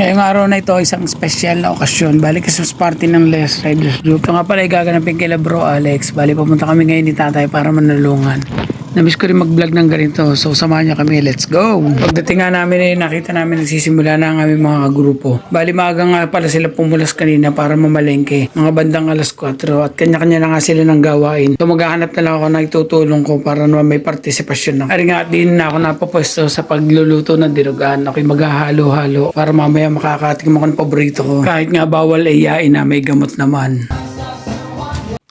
Ngayong araw na ito, isang special na okasyon. Balik Christmas party ng Les Riders Group. Ito nga pala gaganapin kila bro Alex. Bali pumunta kami ngayon ni tatay para manalungan. Namiss ko rin mag-vlog ng ganito. So samahan niya kami. Let's go! Pagdating nga namin eh, nakita namin nagsisimula na ang aming mga grupo. Bali maaga nga pala sila pumulas kanina para mamalengke. Mga bandang alas 4 at kanya-kanya na nga sila ng gawain. So maghahanap na lang ako na itutulong ko para naman may partisipasyon na. Ari nga din na ako napapwesto sa pagluluto ng dinugaan. Ako'y maghahalo-halo para mamaya makakatingin ako ng paborito ko. Kahit nga bawal ay yain na may gamot naman.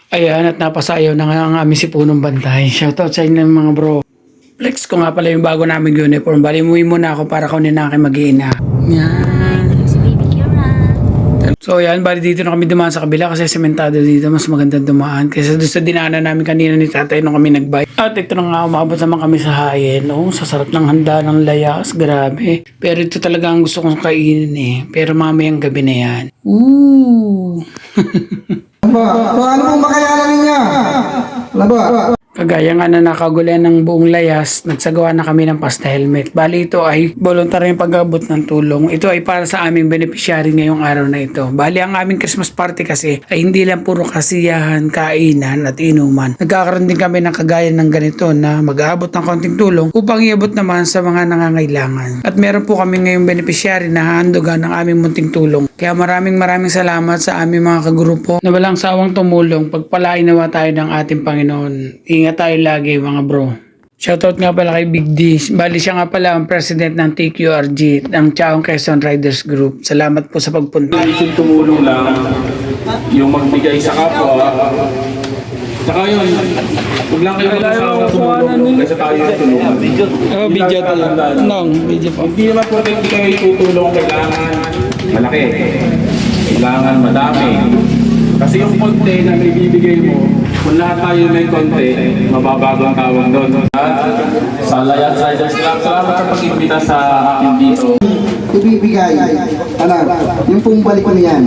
Ayan, at napasayaw na nga ang aming si Punong Bantay. Shoutout sa inyo mga bro. Flex ko nga pala yung bago naming uniform. Bali, umuwi muna ako para kunin na aking mag-iina. Yan. So yan, bali dito na kami dumaan sa kabila kasi sementado dito. Mas maganda dumaan. Kaysa doon sa dinaanan namin kanina ni tatay nung kami nagbay. At ito na nga, umabot naman kami sa hayin. Oh, sa sarap ng handa ng layas. Grabe. Pero ito talaga ang gusto kong kainin eh. Pero mamayang gabi na yan. Ooh. Ba, paano mo makayanan niya? Laba. Kagaya nga na nakagulan ng buong layas, nagsagawa na kami ng pasta helmet. Bali ito ay voluntary yung pag-abot ng tulong. Ito ay para sa aming beneficiary ngayong araw na ito. Bali ang aming Christmas party kasi ay hindi lang puro kasiyahan, kainan at inuman. Nagkakaroon din kami ng kagaya ng ganito na mag-aabot ng konting tulong upang iabot naman sa mga nangangailangan. At meron po kami ngayong beneficiary na hahandugan ng aming munting tulong. Kaya maraming maraming salamat sa aming mga kagrupo na walang sawang tumulong. Pagpalain nawa tayo ng ating Panginoon. Ingat tayo lagi mga bro. Shoutout nga pala kay Big D. Bali siya nga pala ang president ng TQRG, ng Chaong Quezon Riders Group. Salamat po sa pagpunta. Isang tumulong lang, yung magbigay sa kapwa. Saka yun, huwag lang kayo mag-asawa tumulong kasi tayo yung tulungan. Oh, video to lang. Nong, video po. Hindi naman po hindi kayo tutulong, kailangan malaki. Kailangan madami. Kasi yung konti na ibibigay mo, kung lahat tayo may konti, mababago ang tawag doon. At sa Layat Riders Club, salamat sa pag-imbita sa akin dito. Ibibigay. Ano, yung pong balik ko niyan.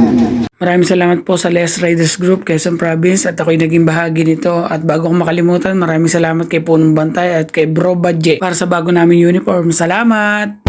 Maraming salamat po sa Les Riders Group, Quezon Province at ako'y naging bahagi nito. At bago ko makalimutan, maraming salamat kay Punong Bantay at kay Bro Badje para sa bago naming uniform. Salamat!